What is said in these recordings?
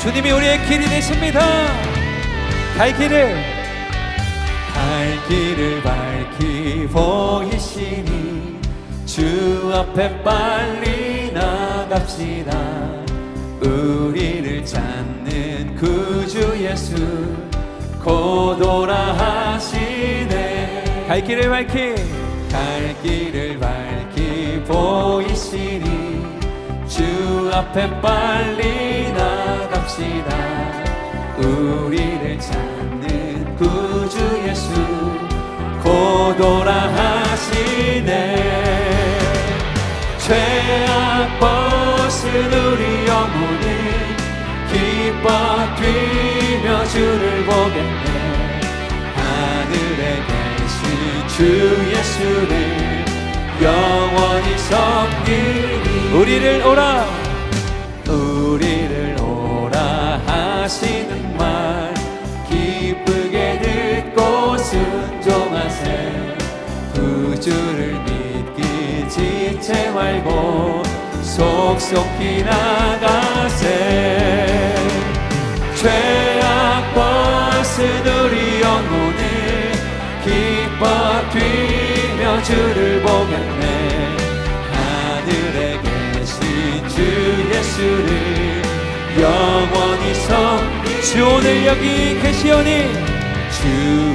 주님이 우리의 길이 되십니다. 갈 길을 갈 길을 밝히 보이시니 주 앞에 빨리 나갑시다. 우리를 찾는 구주 예수 곧 오라 하시네. 갈 길을 밝히. 갈 길을 밝히 보이시니 주 앞에 빨리 나갑시다. 우리를 찾는 구주 예수 곧 오라 하시네. 죄악 영혼을 뛰며 주를 보겠네. 하늘에 계신 주 예수를 영원히 섬기니 우리를 오라. 우리를 오라 하시는 말. 기쁘게 듣고 순종하세. 구주를 믿기 지체 말고 속속히 나가세 죄악 벗은 우리 영혼을 기뻐 뛰며 주를 보겠네. 하늘에 계신 주 예수를 영원히 섬주 오늘 여기 계시오니 주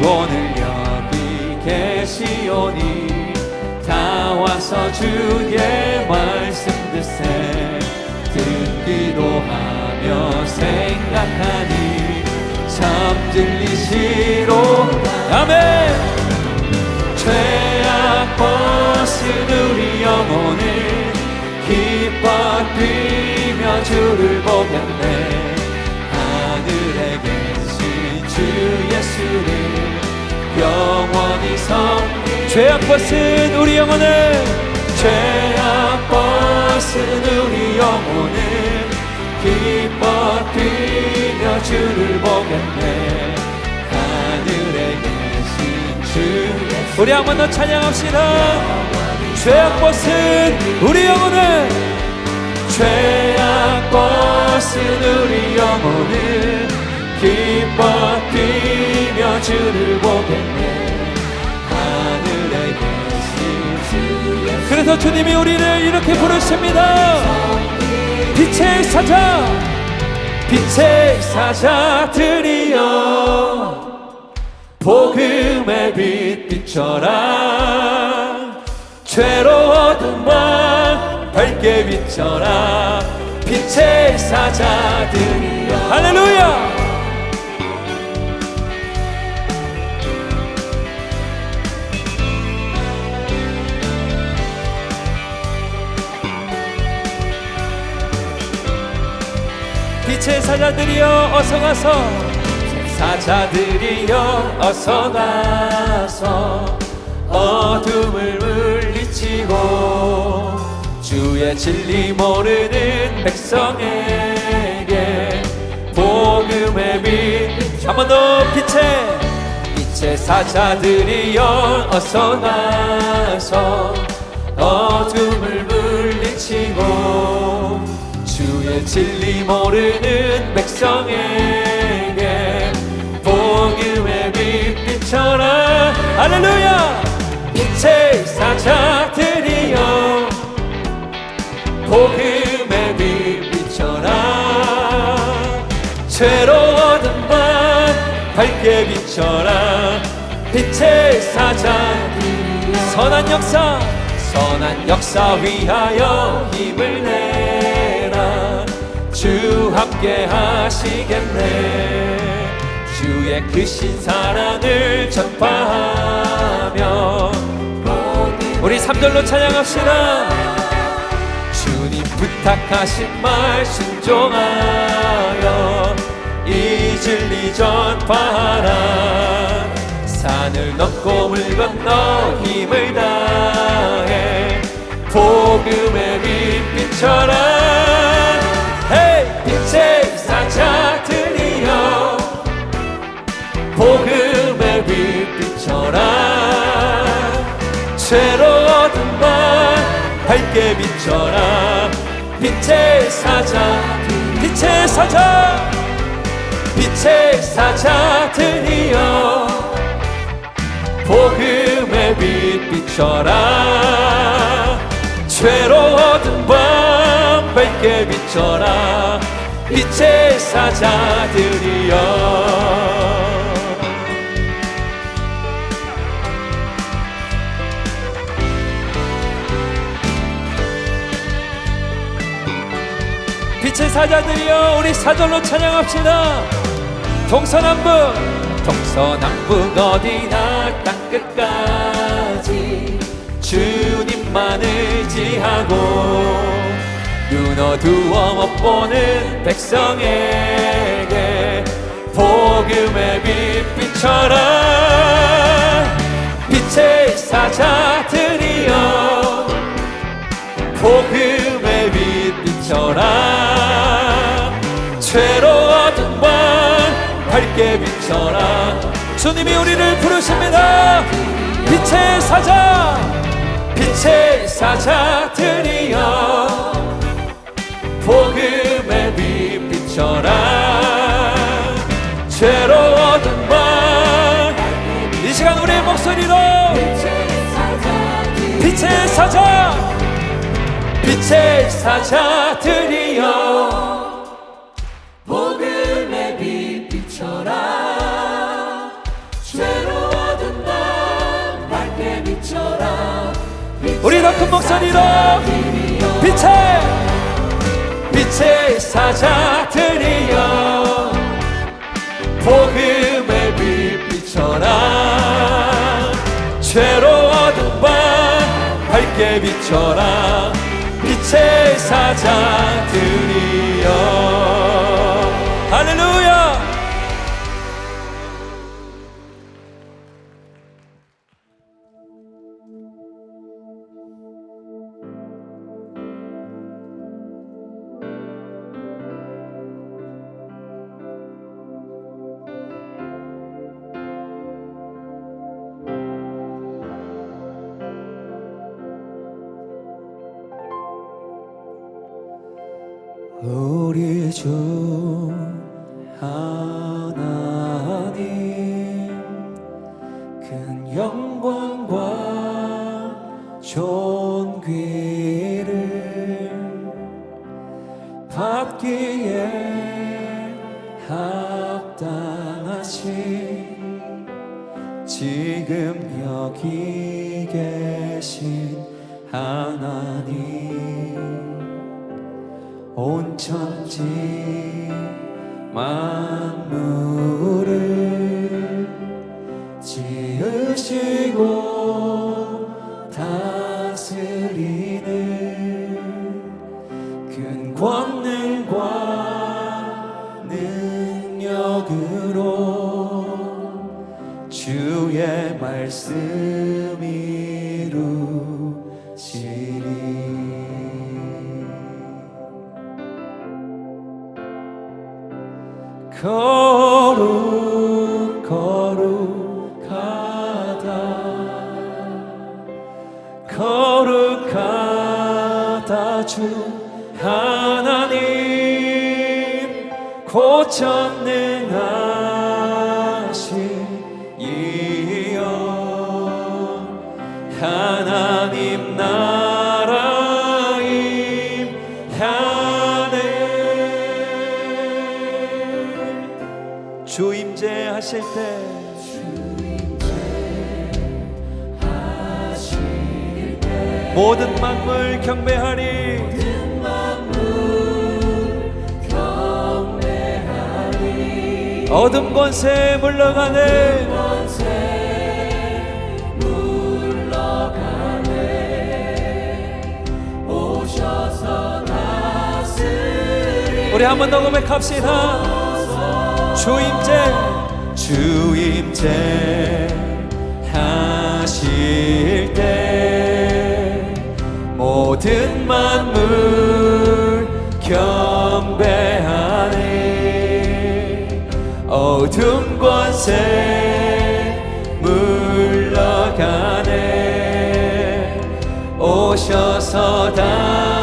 오늘 여기 계시오니 다 와서 주의 말씀 듣세. 듣기도 하 며 생각하니 참 진리시로. 아멘. 죄악 벗은 우리 영혼을 기뻐 뛰며 주를 보겠네. 하늘에 계신 주 예수를 영원히 섬기 죄악 벗은 우리 영혼을. 죄악 벗은 우리 영혼을 기뻐 뛰며 주를 보겠네. 하늘에 계신 주 우리 한 번 더 찬양합시다. 죄악 벗은 우리 영혼을. 죄악 벗은 우리 영혼을 그래서 주님이 우리를 이렇게 부르십니다. 빛의 사자 빛의 사자들이여 복음의 빛 비춰라 죄로 어두운 밤 밝게 비춰라 빛의 사자들이여 할렐루야 빛의 사자들이여 어서 가서. 사자들이여 어서 가서. 어둠을 물리치고 주의 진리 모르는 백성에게 복음의 빛 한 번 더 빛의 빛의 사자들이여 어서 가서. 어둠을 물리치고 진리 모르는 백성에게 복음의 빛 비춰라 할렐루야! 빛의 사자들이여 복음의 빛 비춰라 죄로 얻은 밤 밝게 비춰라. 빛의 사자들 선한 역사 선한 역사 위하여 힘을 내라 주 함께 하시겠네. 주의 크신 사랑을 전파하며 우리 3절로 찬양합시다. 주님 부탁하신 말 순종하여 이 진리 전파하라. 산을 넘고 물 건너 힘을 다해 복음의 빛 비춰라 헤이 빛의 사 비춰라. 새로 얻은 날 밝게 비춰라. 빛의 사자 빛의 사자. 빛의 사자들이여 복음의 빛 비춰라. 죄로 얻은 밤 밝게 비춰라. 빛의 사자들이여 사자들이여 우리 사절로 찬양합시다. 동서남북. 동서남북 어디나 땅끝까지 주님만 의지하고 눈 어두워 못 보는 백성에게 복음의 빛 비춰라 밝게 비춰라 주님이 우리를 부르십니다. 빛의 사자 빛의 사자들이여 복음의 빛 비춰라 죄로워진 밤이 시간 우리의 목소리로 빛의 사자 빛의 사자들이여 큰 목소리로 빛의 빛의 사자들이여. 복음의 빛 비춰라 죄로워든 밤 밝게 비춰라. 빛의 사자들 존귀를 받기에 합당하신 지금 여기 계신 하나님. 온 천지 만물을 지으시고 거룩하다. 거룩하다 주 하나님 고천능하 주임제 하실 때 모든 만물 경배하리. 어둠 권세 물러가네. 오셔서 다스리 우리 한 번 더 고백합시다 주임제 주임제 하실 때 모든 만물 경배하네. 어둠 권세 물러가네. 오셔서 다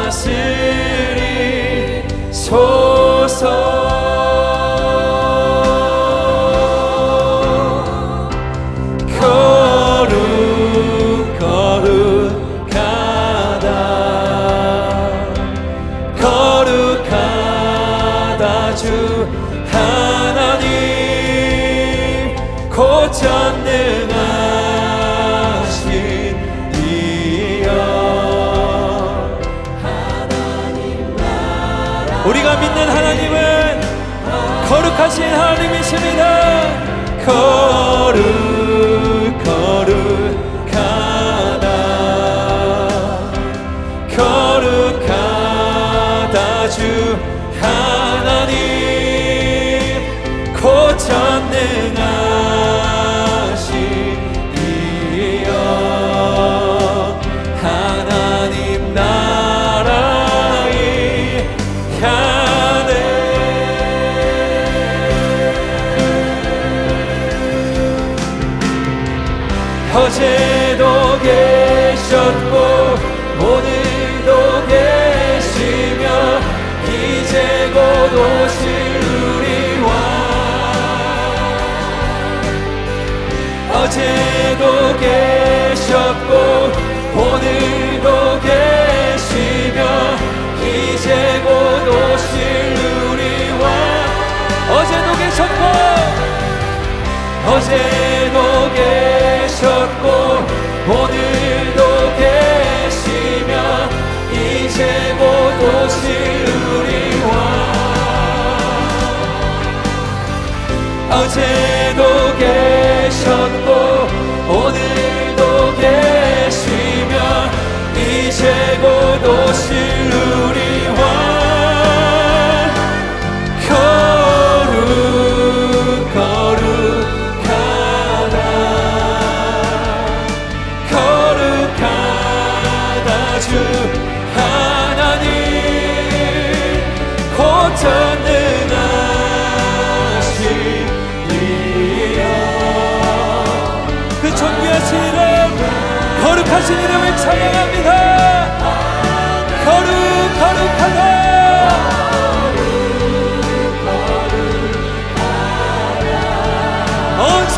우리가 믿는 하나님은 거룩하신 하나님이십니다. 거룩 어제도 계셨고 오늘도 계시며 이제 곧 오실 우리 왕 어제도 계셨고 이제 곧 오실 우리 왕 거룩 거룩하다 거룩하다 주 하나님 곧 전능하신 이여 그 존귀하신 이름 거룩하신 이름을 찬양합니다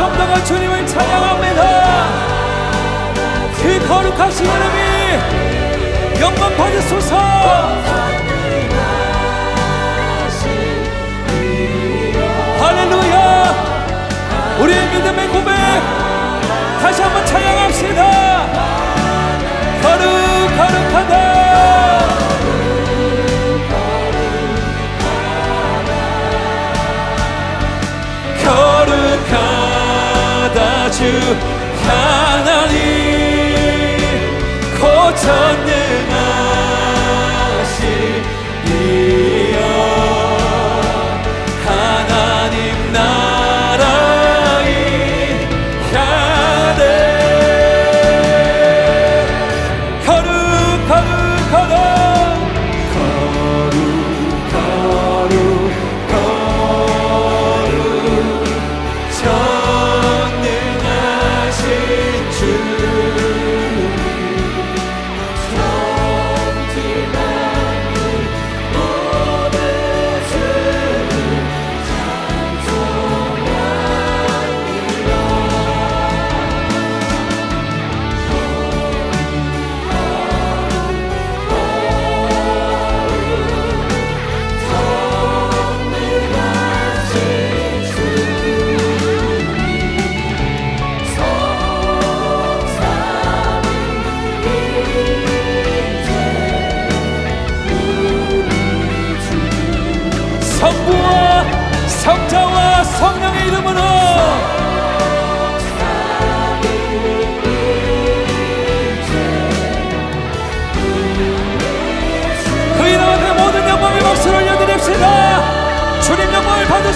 성도가 주님을 찬양합니다. 그 거룩하신 이름이 영광 받으소서. 할렐루야. 우리의 믿음의 고백 다시 한번 찬양합시다. 거룩 거룩하다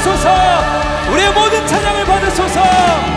받으소서. 우리의 모든 찬양을 받으소서